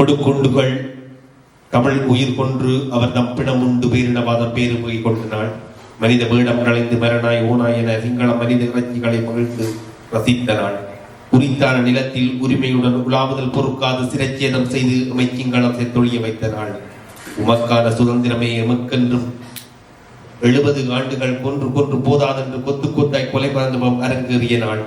கொடுக்கொண்டுகள். தமிழ் உயிர் கொன்று அவர் தம் உண்டு. பேரிடவாதம் பேரு போய் கொண்டினாள் மனித வேடம் கலைந்து மரணாய் ஓனாய் என சிங்கள மனித இறைச்சிகளை மகிழ்ந்து ரசித்த நாள் குறித்தான நிலத்தில் உரிமையுடன் உலாவுதல் பொறுக்காது சிரச்சேதம் செய்து அமைச்சிங்களம் செத்தொழிய வைத்த நாள் உமக்கான சுதந்திரமே எமக்கென்றும். எழுபது ஆண்டுகள் கொன்று கொன்று போதாதென்று கொத்து கொத்தாய் கொலை பறந்தவம் அரங்கேறிய நாள்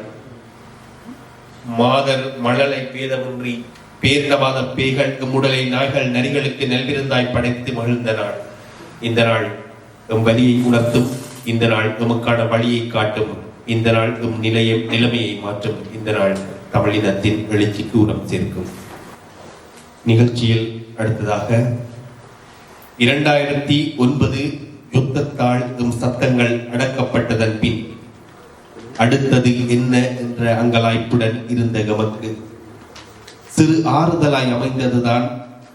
மாதர் மழலை பேதமின்றி பேரிடவாத பேய்கள் முடலை நாய்கள் நரிகளுக்கு நல்விருந்தாய் படைத்து மகிழ்ந்த நாள். இந்த நாள் எம் வலியை உணர்த்தும் இந்த நாள் எமக்கான வழியை காட்டும் இந்த நாள் எம் நிலையை நிலைமையை மாற்றும் இந்த நாள் தமிழினத்தின் எழுச்சிக்கு உணம் சேர்க்கும். நிகழ்ச்சியில் அடுத்ததாக இரண்டாயிரத்தி ஒன்பது யுத்தத்தால் எம் சத்தங்கள் அடக்கப்பட்டதன் பின் அடுத்தது என்ன என்ற அங்கலாய்ப்புடன் இருந்த எமக்கு சிறு ஆறுதலாய் அமைந்ததுதான்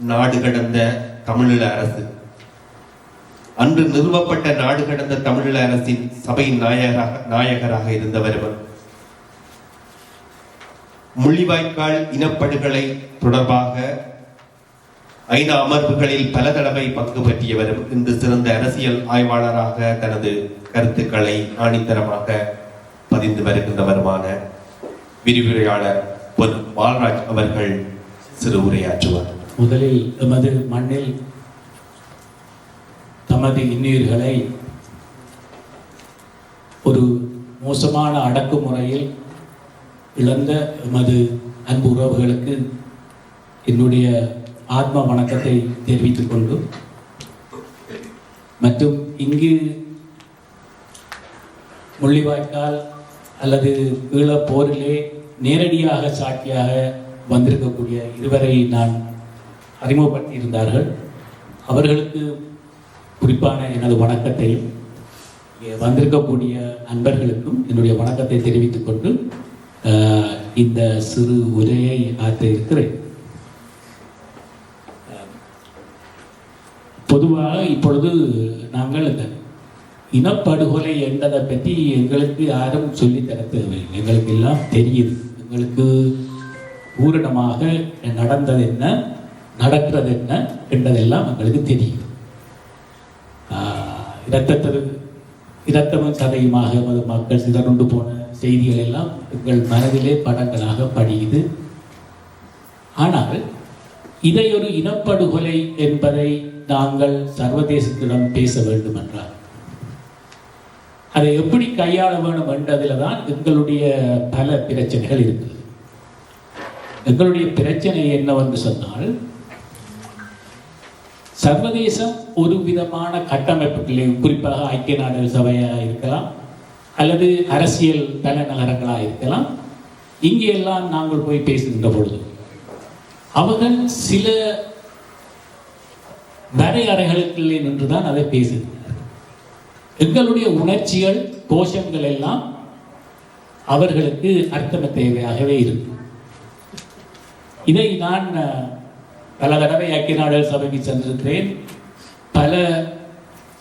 நாடு கடந்த தமிழீழ அரசு. அன்று நிறுவப்பட்ட நாடு கடந்த தமிழீழ அரசின் சபையின் நாயகராக நாயகராக இருந்தவர் முள்ளிவாய்க்கால் இனப்படுகொலை தொடர்பாக ஐநா அமர்வுகளில் பல தடவை பங்கு பற்றியவரும் இன்று சிறந்த அரசியல் ஆய்வாளராக தனது கருத்துக்களை ஆணித்தரமாக பதிந்து வருகின்றவருமான விரிவுரையாளர் பாலராஜ் அவர்கள் சிறு உரையாற்றுவார். முதலில் எமது மண்ணில் தமது இன்னுயிர்களை ஒரு மோசமான அடக்குமுறையில் இழந்த எமது அன்பு உறவுகளுக்கு என்னுடைய ஆத்ம வணக்கத்தை தெரிவித்துக் கொண்டு மற்றும் இங்கு முள்ளிவாய்க்கால் அல்லது ஈழப்போரிலே போரிலே நேரடியாக சாட்சியாக வந்திருக்கக்கூடிய இருவரை நான் அறிமுகப்படுத்தி இருந்தார்கள் அவர்களுக்கு குறிப்பான எனது வணக்கத்தையும் இங்கே வந்திருக்கக்கூடிய நண்பர்களுக்கும் என்னுடைய வணக்கத்தை தெரிவித்துக் கொண்டு இந்த சிறு உரையை ஆற்ற இருக்கிறேன் பொதுவாக இப்பொழுது நாங்கள் இந்த இனப்படுகொலை என்பதை பற்றி எங்களுக்கு யாரும் சொல்லித் தர தேவையில்லை. எங்களுக்கு எல்லாம் தெரியுது. எங்களுக்கு பூரணமாக நடந்தது என்ன? நடக்கிறது என்ன என்பதெல்லாம் எங்களுக்கு தெரியும். ஆஹ் இரத்தத்தில் இரத்தமும் சதையுமாக எமது மக்கள் சிதறுண்டு போன செய்திகள் எல்லாம் எங்கள் மனதிலே படங்களாக படியுது. ஆனால் இதை ஒரு இனப்படுகொலை என்பதை நாங்கள் சர்வதேசத்திடம் பேச வேண்டும் என்றார் அதை எப்படி கையாள வேணும் என்றதில் தான் எங்களுடைய பல பிரச்சனைகள் இருக்குது எங்களுடைய பிரச்சனை என்னவென்று சொன்னால் சர்வதேசம் ஒரு விதமான கட்டமைப்புகளே குறிப்பாக ஐக்கிய நாடுகள் சபையாக இருக்கலாம் அல்லது அரசியல் தலைநகரங்களாக இருக்கலாம். இங்கே எல்லாம் நாங்கள் போய் பேசுகின்ற பொழுது அவர்கள் சில வரையறைகளுக்குள்ளே நின்றுதான் அதை பேசுகிறார்கள் எங்களுடைய உணர்ச்சிகள் கோஷங்கள் எல்லாம் அவர்களுக்கு அர்த்தம தேவையாகவே இருக்கும் இதை நான் பல தடவை ஐக்கிய நாடுகள் சபைக்கு சென்றிருக்கிறேன். பல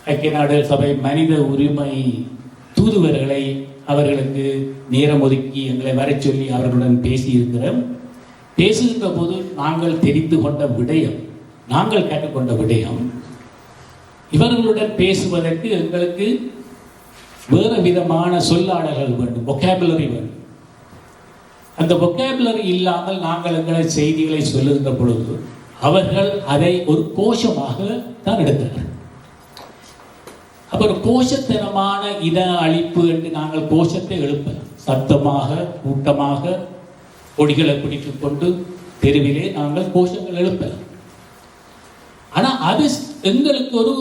ஐக்கிய நாடுகள் சபை மனித உரிமை தூதுவர்களை அவர்களுக்கு நேரம் ஒதுக்கி எங்களை வரச் சொல்லி அவர்களுடன் பேசியிருக்கிறோம். பேசுகின்ற போது நாங்கள் தெரிந்து கொண்ட விடயம் நாங்கள் கேட்டுக்கொண்ட விடயம் இவர்களுடன் பேசுவதற்கு எங்களுக்கு வேறு விதமான சொல்லாடல்கள் வேண்டும் ஒகேபுலரி வேண்டும். அந்த ஒகேபுலரி இல்லாமல் நாங்கள் எங்களை செய்திகளை சொல்லுகின்ற பொழுது அவர்கள் அதை ஒரு கோஷமாக தான் எடுத்தார்கள். அப்ப ஒரு கோஷத்தனமான இன அழிப்பு என்று நாங்கள் கோஷத்தை எழுப்ப சத்தமாக கூட்டமாக கொடிகளை பிடித்து கொண்டு தெருவிலே நாங்கள் கோஷங்கள் எழுப்பலாம். ஆனா அது எங்களுக்கு ஒரு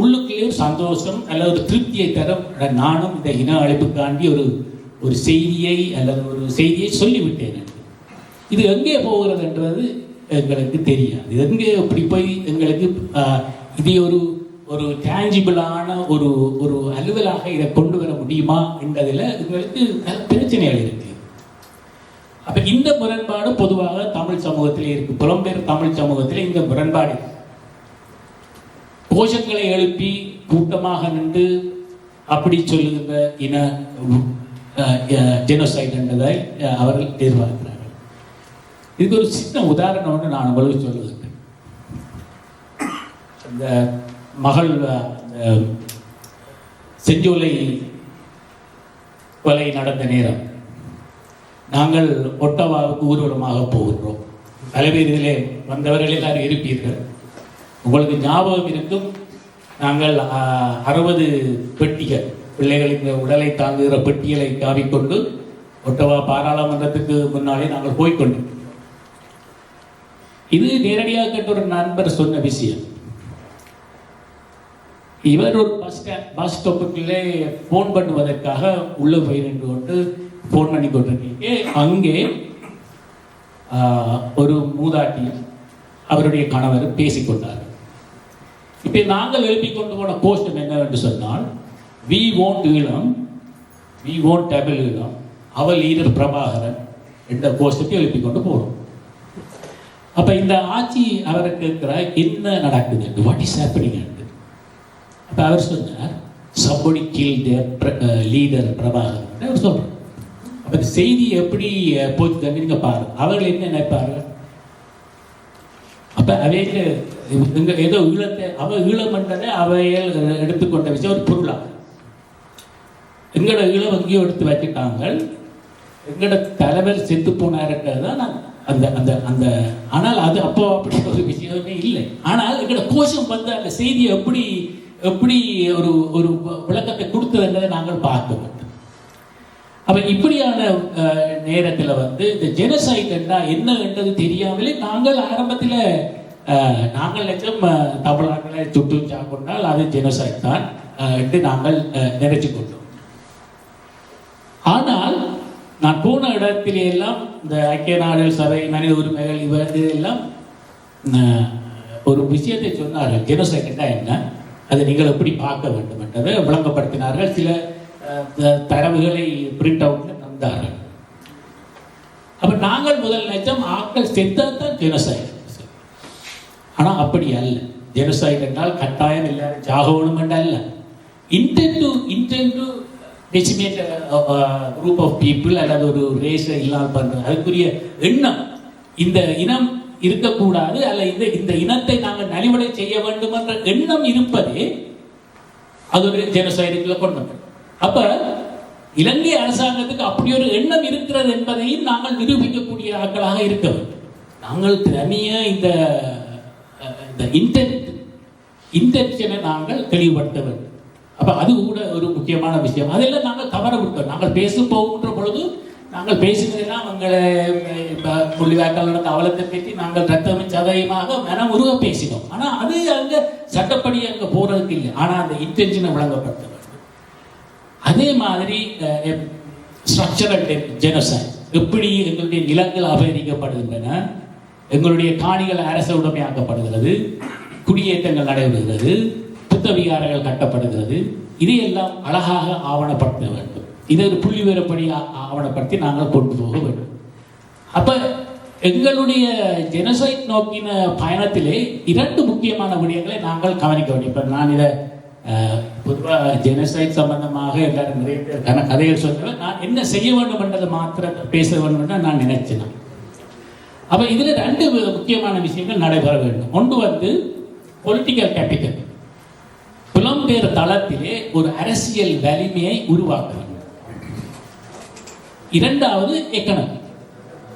உள்ளுக்குள்ளே ஒரு சந்தோஷம் அல்லது ஒரு திருப்தியை தரும். நானும் இந்த இன அழைப்புக்காண்டி ஒரு ஒரு செய்தியை அல்லது ஒரு செய்தியை சொல்லிவிட்டேன். இது எங்கே போகிறதுன்றது எங்களுக்கு தெரியாது. இது எங்கே இப்படி போய் எங்களுக்கு இது இதை ஒரு ஒரு டேஞ்சிபிளான ஒரு ஒரு அலுவலாக இதை கொண்டு வர முடியுமா என்பதில் எங்களுக்கு பிரச்சனைகள் இருக்கு. அப்ப இந்த முரண்பாடு பொதுவாக தமிழ் சமூகத்திலே இருக்கு. புலம்பெயர் தமிழ் சமூகத்திலே இந்த முரண்பாடு இருக்கு. கோஷங்களை எழுப்பி கூட்டமாக நின்று அப்படி சொல்லுகின்ற இன ஜெனோசைட் என்பதை அவர்கள் எதிர்பார்க்கிறார்கள். இதுக்கு ஒரு சின்ன உதாரணம் ஒன்று நான் உங்களுக்கு சொல்லுவேன் இந்த மகள் செஞ்சோலை கொலை நடந்த நேரம் நாங்கள் ஒட்டவாவுக்கு ஊர்வலமாக போகின்றோம். பல பேர் இதிலே வந்தவர்கள் எல்லாரும் இருப்பீர்கள். உங்களுக்கு ஞாபகம் இருக்கும் நாங்கள் அறுபது பெட்டிகள் பிள்ளைகளின் உடலை தாங்குகிற பெட்டிகளை காவிக்கொண்டு ஒட்டவா பாராளுமன்றத்துக்கு முன்னாலே நாங்கள் போய்க்கொண்டோம். இது நேரடியாக கேட்ட ஒரு நண்பர் சொன்ன விஷயம். இவர் ஒரு பஸ் ஸ்டாண்ட் பஸ் ஸ்டாப்புக்குள்ளே ஃபோன் பண்ணுவதற்காக உள்ள போய் நின்று கொண்டு ஃபோன் பண்ணி கொண்டிருக்கீங்க அங்கே ஒரு மூதாட்டி அவருடைய கணவர் பேசிக்கொண்டார். இப்போ நாங்கள் எழுப்பி கொண்டு போன கோஷம் என்னவென்று சொன்னால் we want Eelam we want double Eelam அவள் லீடர் பிரபாகரன் என்ற கோஷத்தை எழுப்பி கொண்டு போகிறோம் அப்போ இந்த ஆட்சி அவருக்கு இருக்கிற என்ன நடக்குது வாட் இஸ் ஹேப்பனிங் அப்போ அவர் சொன்னார் சம்படி கீழ் லீடர் பிரபாகரன் அவர் சொல்கிறார் அப்போ இந்த செய்தி எப்படி uh, போச்சு நீங்க பாருங்க. அவர்கள் என்ன நினைப்பார்கள்? அப்போ அவைக்கு எங்கள் ஏதோ ஈழத்தை அவள் ஈழம் என்றதை அவையில் எடுத்துக்கொண்ட விஷயம் ஒரு பொருளாக எங்களோட ஈழம் எங்கேயோ எடுத்து வச்சுட்டாங்க எங்களோட தலைவர் செத்து போனாருன்றது தான் நான் அந்த அந்த அந்த ஆனால் அது அப்போ அப்படி ஒரு விஷயமே இல்லை. ஆனால் எங்களோட கோஷம் வந்து அந்த செய்தியை எப்படி எப்படி ஒரு ஒரு விளக்கத்தை கொடுத்ததுன்றதை நாங்கள் பார்க்க அப்ப இப்படியான நேரத்தில் நேரத்துல வந்து இந்த ஜெனசைட் என்ன என்றது தெரியாமலே நாங்கள் ஆரம்பத்தில் நாங்கள் லட்சம் தமிழ்நாட்டில் சுட்டு சாப்பிட்டால் அது ஜெனசைட் தான் என்று நாங்கள் நினைச்சு கொண்டோம். ஆனால் நான் போன இடத்திலே எல்லாம் இந்த ஐக்கிய நாடுகள் சபை மனித உரிமைகள் இவர் இதெல்லாம் ஒரு விஷயத்தை சொன்னார்கள். ஜெனசைட்னா என்ன? அதை நீங்கள் எப்படி பார்க்க வேண்டும் என்றதை விளங்கப்படுத்தினார்கள் சில தரவுகளை பிரிண்ட் அவுட்ல தந்தார்கள் அப்ப நாங்கள் முதல் லட்சம் ஆக்கள் செத்தால் தான் ஆனா அப்படி அல்ல. ஜெனோசைட் என்றால் கட்டாயம் எல்லாரும் ஜாகவனும் என்று அல்ல. Intent to intent to decimate group of people அல்லது ஒரு ரேஸை இல்லாமல் பண்றது. அதுக்குரிய எண்ணம் இந்த இனம் இருக்கக்கூடாது அல்ல இந்த இந்த இனத்தை நாங்கள் நலிவடை செய்ய வேண்டும் என்ற எண்ணம் இருப்பதே அது ஒரு ஜெனசைடுக்குள்ள கொண்டு வந்தது. அப்ப இலங்கை அரசாங்கத்துக்கு அப்படி ஒரு எண்ணம் இருக்கிறது என்பதையும் நாங்கள் நிரூபிக்கக்கூடிய ஆட்களாக இருக்க நாங்கள் திறமைய இந்த இந்த இன்டென்ட் இன்டென்ஷனை நாங்கள் தெளிவுபடுத்த வேண்டும். அப்ப அது கூட ஒரு முக்கியமான விஷயம். அதெல்லாம் நாங்கள் தவற விட்டோம். நாங்கள் பேச போகின்ற பொழுது நாங்கள் பேசினதெல்லாம் எங்களை புள்ளிவாக்கால் நடந்த அவலத்தை பற்றி நாங்கள் ரத்தம் சதயமாக மனம் உருக பேசினோம். ஆனால் அது அங்கே சட்டப்படி அங்கே போகிறதுக்கு இல்லை. ஆனால் அந்த இன்டென்ஷனை வழங்கப்பட்டது அதே மாதிரி ஸ்ட்ரக்சரல் ஜெனசைட் எப்படி எங்களுடைய நிலங்கள் அபகரிக்கப்படுகின்றன எங்களுடைய காணிகள் அரச உடைமையாக்கப்படுகிறது குடியேற்றங்கள் நடைபெறுகிறது புத்த விகாரங்கள் கட்டப்படுகிறது இதையெல்லாம் அழகாக ஆவணப்படுத்த வேண்டும். இதை ஒரு புள்ளி விவரப்படி ஆவணப்படுத்தி நாங்கள் கொண்டு போக வேண்டும். அப்போ எங்களுடைய ஜெனசைட் நோக்கின பயணத்திலே இரண்டு முக்கியமான விடயங்களை நாங்கள் கவனிக்க வேண்டும். இப்போ நான் இதை பொதுவாக ஜெனசைட் சம்பந்தமாக எல்லாரும் நிறைய பேருக்கான கன- கதைகள் சொல்றேன் நான் என்ன செய்ய வேண்டும் என்றதை மாத்திர பேச வேண்டும் நான் நினைச்சேன் அப்போ இதில் ரெண்டு முக்கியமான விஷயங்கள் நடைபெற வேண்டும். ஒன்று வந்து பொலிட்டிக்கல் கேபிட்டல் புலம்பெயர் தளத்திலே ஒரு அரசியல் வலிமையை உருவாக்க இரண்டாவது எக்கனமி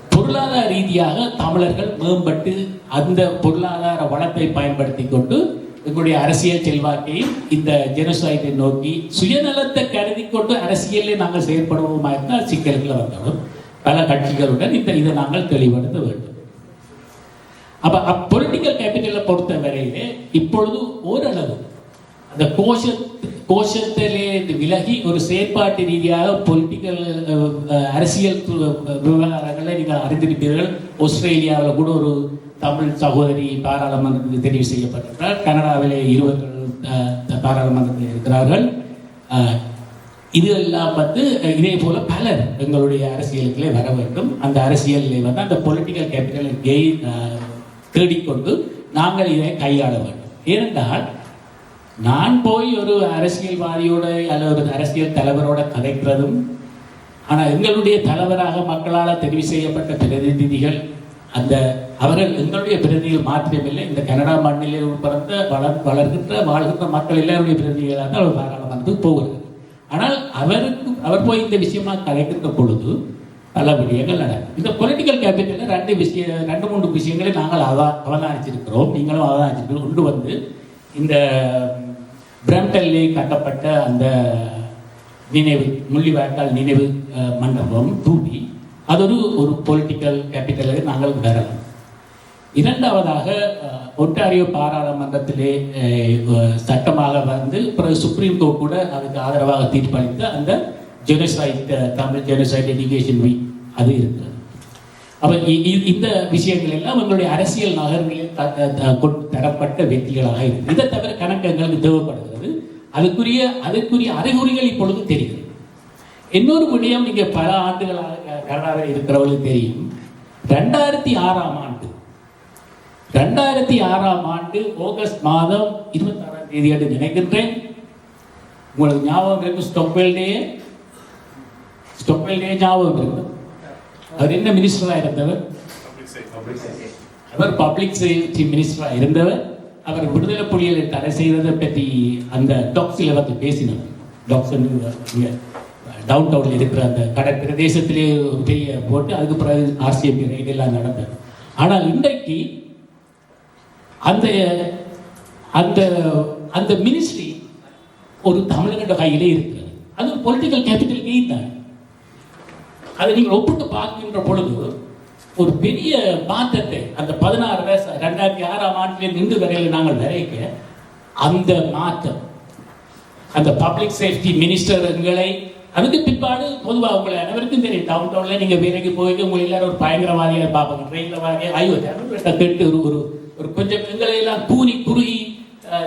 பொருளாதார ரீதியாக தமிழர்கள் மேம்பட்டு அந்த பொருளாதார வளத்தை பயன்படுத்தி கொண்டு எங்களுடைய அரசியல் செல்வாக்கையும் இந்த ஜெனசாயத்தை நோக்கி சுயநலத்தை கருதி கொண்டு அரசியலில் நாங்கள் செயற்படுவோமா இருந்தால் சிக்கல்கள் வந்துவிடும் பல கட்சிகளுடன் இந்த இதை நாங்கள் தெளிவடுத்த வேண்டும். அப்ப அப்பொலிட்டிக்கல் கேபிட்டலை பொறுத்த வரையிலே இப்பொழுது ஓரளவு அந்த கோஷ கோஷத்திலே விலகி ஒரு செயற்பாட்டு ரீதியாக பொலிட்டிக்கல் அரசியல் விவகாரங்களை நீங்கள் அறிந்திருப்பீர்கள். ஆஸ்திரேலியாவில் கூட ஒரு தமிழ் சகோதரி பாராளுமன்றத்துக்கு தெரிவு செய்யப்பட்டிருக்கிறார். கனடாவிலே இருவர்கள் பாராளுமன்றத்தில் இருக்கிறார்கள். இது எல்லாம் வந்து இதே போல பலர் எங்களுடைய அரசியலுக்குள்ளே வர வேண்டும். அந்த அரசியலில் வந்து அந்த பொலிட்டிக்கல் கேபிட்டலை கெய் தேடிக்கொண்டு நாங்கள் இதை கையாள வேண்டும். ஏனென்றால் நான் போய் ஒரு அரசியல்வாதியோட அல்லது ஒரு அரசியல் தலைவரோட கதைக்கிறதும் ஆனால் எங்களுடைய தலைவராக மக்களால் தெரிவு செய்யப்பட்ட பிரதிநிதிகள் அந்த அவர்கள் எங்களுடைய பிரதிகள் மாத்திரமில்லை. இந்த கனடா மண்ணிலே பிறந்த வளர் வளர்கின்ற வாழ்கின்ற மக்கள் எல்லாருடைய பிரதிகளாக அவர் பாராளுமன்றத்துக்கு போகிறார். ஆனால் அவருக்கு அவர் போய் இந்த விஷயமா கலைக்கின்ற பொழுது பல விடயங்கள் நடக்கும் இந்த பொலிட்டிக்கல் கேபிட்டலில் ரெண்டு விஷயம் ரெண்டு மூன்று விஷயங்களை நாங்கள் அவ அவதானிச்சிருக்கிறோம். நீங்களும் அவதானிச்சிருக்கிறோம். கொண்டு வந்து இந்த பிரம்டல்லே கட்டப்பட்ட அந்த நினைவு முள்ளிவாய்க்கால் நினைவு மண்டபம் தூபி அது ஒரு ஒரு பொலிட்டிக்கல் கேபிட்டலாக நாங்கள் வரலாம் இரண்டாவதாக ஒட்டாரியோ பாராளுமன்றத்திலே சட்டமாக வந்து பிறகு சுப்ரீம் கோர்ட் கூட அதுக்கு ஆதரவாக தீர்ப்பளித்த அந்த genocide Tamil genocide education week அது இருக்கு அப்ப இ- இ- இந்த விஷயங்கள் எல்லாம் எங்களுடைய அரசியல் நகர்களில் த- த- தரப்பட்ட வெற்றிகளாக இருக்கு இதை தவிர கணக்கு எங்களுக்கு தேவைப்படுகிறது அதுக்குரிய அதுக்குரிய அறிகுறிகள் இப்பொழுது தெரியும் இன்னொரு விடயம் நீங்கள் பல ஆண்டுகளாக க- கனடாவில் இருக்கிறவர்களுக்கு தெரியும். ரெண்டாயிரத்தி ஆறாம் ஆண்டு ரெண்டாயிரத்தி ஆறாம் ஆண்டு ஆகஸ்ட் மாதம் இருபத்தாறாம் தேதி என்று நினைக்கின்றேன். உங்களுக்கு ஞாபகம் இருக்கு ஸ்டொக்வெல் டே ஸ்டொக்வெல் டே ஞாபகம் இருக்கு. அவர் என்ன மினிஸ்டராக இருந்தவர்? அவர் பப்ளிக் சேஃப்டி மினிஸ்டராக இருந்தவர். அவர் விடுதலை புலிகளை தடை செய்ததை பற்றி அந்த டாக்ஸில் வந்து பேசினார். டாக்ஸ் டவுன் டவுனில் இருக்கிற அந்த கடல் பிரதேசத்திலே பெரிய போட்டு அதுக்கு பிறகு ஆர்சிஎம்பி ரைடெல்லாம் நடந்தது. ஆனால் இன்றைக்கு அந்த அந்த அந்த மினிஸ்ட்ரி ஒரு தமிழனோட கையிலே இருக்கிறது அது ஒரு பொலிட்டிக்கல் கேபிட்டல் கெயின் தான். அதை நீங்கள் ஒப்பிட்டு பார்க்கின்ற பொழுது ஒரு பெரிய மாற்றத்தை அந்த பதினாறு வயசு ரெண்டாயிரத்தி ஆறாம் ஆண்டிலே நின்று வரையில் நாங்கள் வரைக்க அந்த மாற்றம் அந்த பப்ளிக் சேஃப்டி மினிஸ்டர் எங்களை அதுக்கு பிற்பாடு பொதுவாக உங்களை அனைவருக்கும் தெரியும். டவுன் டவுன்ல நீங்கள் வேலைக்கு போய் உங்களை எல்லாரும் ஒரு பயங்கரவாதியாக பார்ப்பாங்க ட்ரெயினில் வாங்க. ஐயோ கெட்டு ஒரு ஒரு ஒரு கொஞ்சம் எங்களை எல்லாம் தூணி குறுகி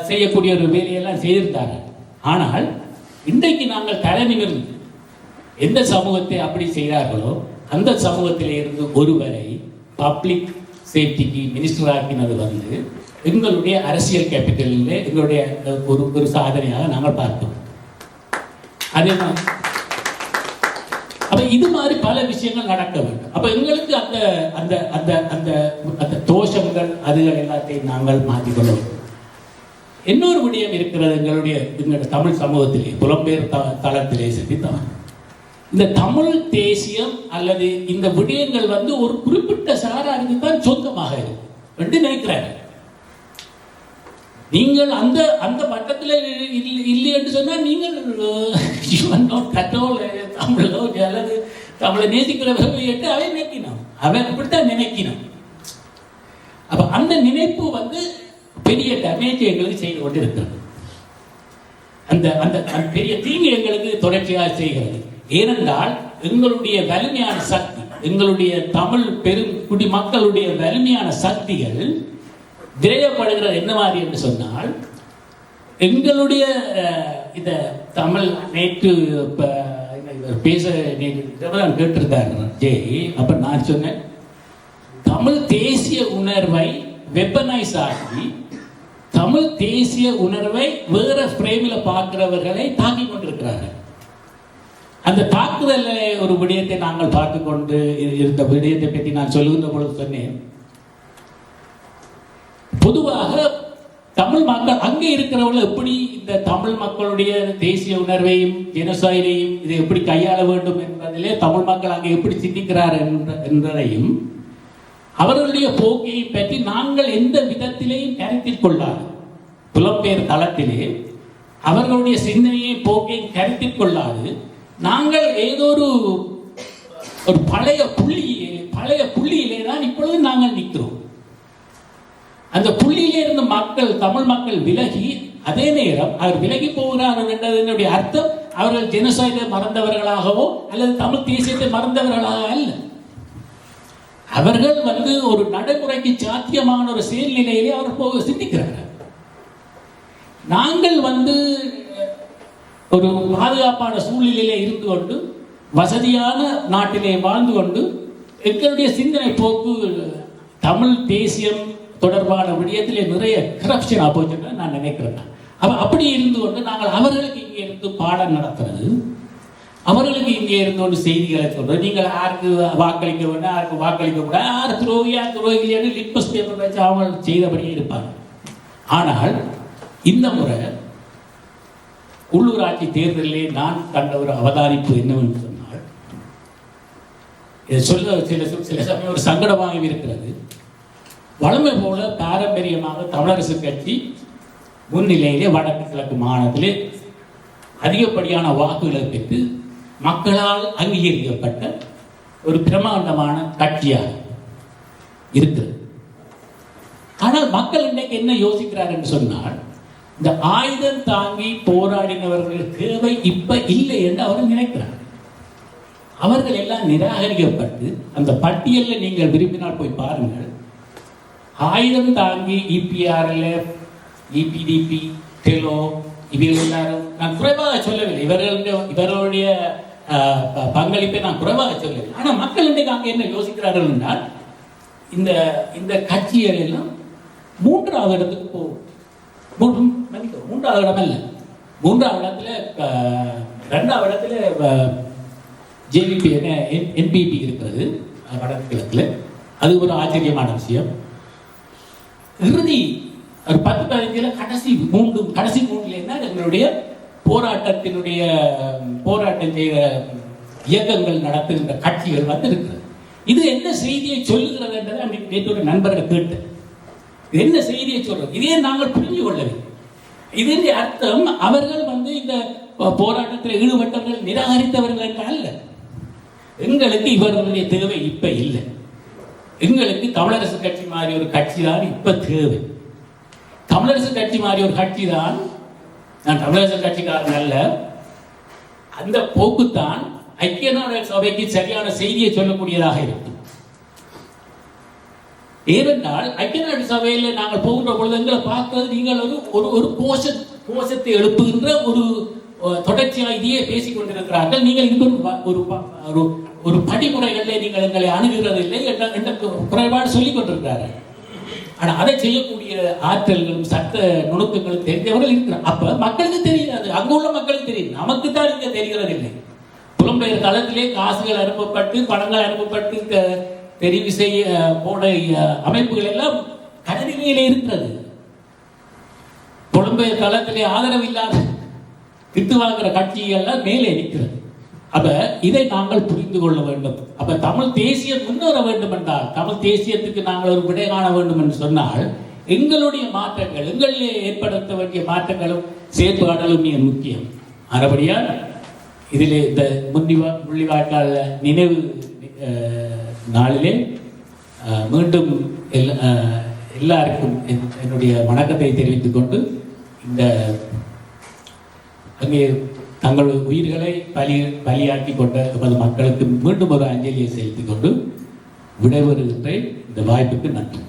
செய்யக்கூடிய ஒரு வேலையெல்லாம் செய்திருந்தாங்க ஆனால் இன்றைக்கு நாங்கள் தலை நிமிர்ந்து எந்த சமூகத்தை அப்படி செய்தார்களோ அந்த சமூகத்திலிருந்து ஒருவரை பப்ளிக் சேஃப்டிக்கு மினிஸ்டராக்கினது வந்து எங்களுடைய அரசியல் கேபிட்டலிலே எங்களுடைய ஒரு ஒரு சாதனையாக நாங்கள் பார்த்தோம். அதே மாதிரி அப்ப இது மாதிரி பல விஷயங்கள் நடக்க வேண்டும். அப்ப எங்களுக்கு அந்த அந்த அந்த அந்த அந்த தோஷங்கள் அதுகள் எல்லாத்தையும் நாங்கள் மாற்றிக்கொள்ள வேண்டும் இன்னொரு விடயம் இருக்கிறது எங்களுடைய எங்களுடைய தமிழ் சமூகத்திலே புலம்பெயர் த- தளத்திலே சிந்தித்தவன் இந்த தமிழ் தேசியம் அல்லது இந்த விடயங்கள் வந்து ஒரு குறிப்பிட்ட சாராருக்கு தான் சொந்தமாக இருக்கு. என்று நினைக்கிறாங்க நீங்கள் அந்த அந்த பட்டத்தில் இல்லை என்று சொன்னால் நீங்கள் இவன் தமிழோ அல்லது தமிழை நேசிக்கிறவர்கள் என்று அவன் நினைக்கணும் அவன் அப்படித்தான் நினைக்கணும் அப்போ அந்த நினைப்பு வந்து பெரிய டேமேஜ் எங்களுக்கு செய்து கொண்டு இருக்கிறது அந்த அந்த அந்த பெரிய தீங்கு எங்களுக்கு தொடர்ச்சியாக செய்கிறது. ஏனென்றால் எங்களுடைய வலிமையான சக்தி எங்களுடைய தமிழ் பெரும் குடி மக்களுடைய வலிமையான சக்திகள் விரையப்படுகிறது என்ன மாதிரி என்று சொன்னால் எங்களுடைய இந்த தமிழ் நேற்று இப்போ பேச நேற்று கேட்டிருந்தார். ஜெய் அப்ப நான் சொன்னேன் தமிழ் தேசிய உணர்வை வெப்பனைஸ் ஆகி தமிழ் தேசிய உணர்வை வேற ஃப்ரேமில் பார்க்கிறவர்களை தாக்கி கொண்டிருக்கிறார்கள். அந்த தாக்குதல ஒரு விடயத்தை நாங்கள் பார்த்து கொண்டு இருந்த விடயத்தை பற்றி நான் சொல்லுகின்ற பொழுது சொன்னேன். பொதுவாக தமிழ் மக்கள் அங்கே இருக்கிறவர்கள் எப்படி இந்த தமிழ் மக்களுடைய தேசிய உணர்வையும் ஜெனசாயிலையும் இதை எப்படி கையாள வேண்டும் என்பதிலே தமிழ் மக்கள் அங்கே எப்படி சிந்திக்கிறார் என்ற அவர்களுடைய போக்கையை பற்றி நாங்கள் எந்த விதத்திலேயும் கருத்தில் கொள்ளாது. புலம்பெயர் தளத்திலே அவர்களுடைய சிந்தனையை போக்கை கருத்தில் கொள்ளாது. நாங்கள் ஏதோ ஒரு ஒரு பழைய புள்ளியிலே பழைய புள்ளியிலே தான் இப்பொழுது நாங்கள் நிற்கிறோம். அந்த புள்ளியிலே இருந்த மக்கள் தமிழ் மக்கள் விலகி அதே நேரம் அவர் விலகி போகிறார்கள் என்றதனுடைய அர்த்தம். அவர்கள் ஜெனசாய்டை மறந்தவர்களாகவோ அல்லது தமிழ் தேசியத்தை மறந்தவர்களாக அல்ல. அவர்கள் வந்து ஒரு நடைமுறைக்கு சாத்தியமான ஒரு செயல்நிலையிலே அவர் போக சிந்திக்கிறார்கள். நாங்கள் வந்து ஒரு பாதுகாப்பான சூழ்நிலையிலே இருந்து கொண்டு வசதியான நாட்டிலே வாழ்ந்து கொண்டு எங்களுடைய சிந்தனை போக்கு தமிழ் தேசியம் தொடர்பான விடயத்திலே நிறைய கரப்ஷன் போச்சுன்னு நான் நினைக்கிறேன். அப்போ அப்படி இருந்து கொண்டு நாங்கள் அவர்களுக்கு இங்கே இருந்து பாடம் நடத்துறது. அவர்களுக்கு இங்கே இருந்து கொண்டு செய்திகளை சொல்றது. நீங்கள் யாருக்கு வாக்களிக்க வேண்டாம் யாருக்கு வாக்களிக்க கூடாது. யார் துரோகியா துரோகியான்னு லிட்மஸ் பேப்பர் வச்சு அவங்க செய்தபடியே இருப்பாங்க. ஆனால் இந்த முறை உள்ளூராட்சி தேர்தலிலே நான் கண்ட ஒரு அவதானிப்பு என்னவென்று சொன்னால் இதை சொல்ல சில சில சமயம் ஒரு சங்கடமாக இருக்கிறது. வளமை போல பாரம்பரியமாக தமிழரசு கட்சி முன்னிலையிலே வடக்கு கிழக்கு மாநிலத்திலே அதிகப்படியான வாக்குகளை பெற்று மக்களால் அங்கீகரிக்கப்பட்ட ஒரு பிரமாண்டமான கட்சியாக இருக்கிறது. ஆனால் மக்கள் இன்னைக்கு என்ன யோசிக்கிறார் என்று சொன்னால் இந்த ஆயுதம் தாங்கி போராடினவர்கள் தேவை இப்ப இல்லை என்று அவர் நினைக்கிறார். அவர்கள் எல்லாம் நிராகரிக்கப்பட்டு அந்த பட்டியலில் நீங்கள் விரும்பினால் போய் பாருங்கள். ஆயுதம் தாங்கி இபிஆர்எல்எஃப் இபிடிபி டெலோ இவர்கள் எல்லாரும் நான் குறைவாக சொல்லவில்லை. இவர்களுடைய இவர்களுடைய ப- பங்களிப்பை நான் குறைவாக சொல்லவில்லை. ஆனால் மக்கள் இன்றைக்கு அங்கே என்ன யோசிக்கிறார்கள் என்றால் இந்த இந்த கட்சிகள் எல்லாம் மூன்றாவது இடத்துக்கு போகும். மூன்று மூன்றாவது இடம் அல்ல. மூன்றாவது இடத்துல ரெண்டாவது இடத்துல ஜேவிபி என்ன என்பிபி இருக்கிறது அஹ், வடக்கு கிழக்குல அது ஒரு ஆச்சரியமான விஷயம். இறுதி ஒரு பத்து பதினஞ்சுல கடைசி மூன்று கடைசி மூன்றுல என்ன? எங்களுடைய போராட்டத்தினுடைய போராட்டம் செய்த இயக்கங்கள் நடத்துகின்ற கட்சிகள் வந்து இருக்கிறது இது என்ன செய்தியை சொல்லுகிறது என்றதை அன்றைக்கு நேற்று ஒரு கேட்டேன். என்ன செய்தியை சொல்றது? இதையே நாங்கள் புரிஞ்சு கொள்ளவில்லை. இதன் அர்த்தம் அவர்கள் வந்து இந்த போராட்டத்தில் ஈடுபட்டவர்கள் நிராகரித்தவர்கள் என்றால் அல்ல. எங்களுக்கு இவர்களுடைய தேவை இப்ப இல்லை. எங்களுக்கு தமிழரசு கட்சி மாதிரி ஒரு கட்சி தான் இப்ப தேவை. தமிழரசு கட்சி மாதிரி ஒரு கட்சி தான் நான் தமிழரசு கட்சிக்காரன் அல்ல. அந்த போக்குத்தான் ஐக்கிய நாடுகள் சபைக்கு சரியான செய்தியை சொல்லக்கூடியதாக இருக்கும். ஏனென்றால் ஐக்கிய நாடு சபையில் நாங்கள் போகின்ற பொழுது எங்களை பார்க்கறது நீங்கள் ஒரு ஒரு ஒரு கோஷ கோஷத்தை எழுப்புகின்ற ஒரு தொடர்ச்சியாக இதையே பேசிக் கொண்டிருக்கிறார்கள் நீங்கள் இது ஒரு ஒரு ப- படிமுறைகளில் நீங்கள் எங்களை அணுகிறது இல்லை என்ற குறைபாடு சொல்லிக் கொண்டிருக்கிறார்கள் ஆனா அதை செய்யக்கூடிய ஆற்றல்களும் சட்ட நுணுக்கங்களும் தெரிந்தவர்கள் இருக்கிறார் அப்ப மக்களுக்கு தெரியாது. அங்க உள்ள மக்களுக்கு தெரியும். நமக்கு தான் இங்கே தெரிகிறது இல்லை புலம்பெயர் தளத்திலே காசுகள் அனுப்பப்பட்டு பணங்கள் அனுப்பப்பட்டு தெரிவு செய்ய போன அமைப்புகள் எல்லாம் கடனிலையிலே இருக்கிறது. புலம்பெயர் தளத்திலே ஆதரவு இல்லாத திட்டு வாங்குற கட்சிகள்லாம் மேலே இருக்கிறது அப்ப இதை நாங்கள் புரிந்து கொள்ள வேண்டும். அப்ப தமிழ் தேசியம் முன்னேற வேண்டும் என்றால் தமிழ் தேசியத்துக்கு நாங்கள் ஒரு விடை காண வேண்டும் என்று சொன்னால் எங்களுடைய மாற்றங்கள் எங்களிலே ஏற்படுத்த வேண்டிய மாற்றங்களும் செயற்பாடுகளும் மிக முக்கியம். மறுபடியால் இதிலே இந்த முன்னிவா முள்ளிவாய்க்கால நினைவு நாளிலே மீண்டும் எல்லா எல்லாருக்கும் என்- என்னுடைய வணக்கத்தை தெரிவித்துக் கொண்டு இந்த அங்கே தங்கள் உயிர்களை பலி பலியாக்கி கொண்ட எமது மக்களுக்கு மீண்டும் ஒரு அஞ்சலியை செலுத்திக் கொண்டு விடைபெறுகின்ற இந்த வாய்ப்புக்கு நன்றி.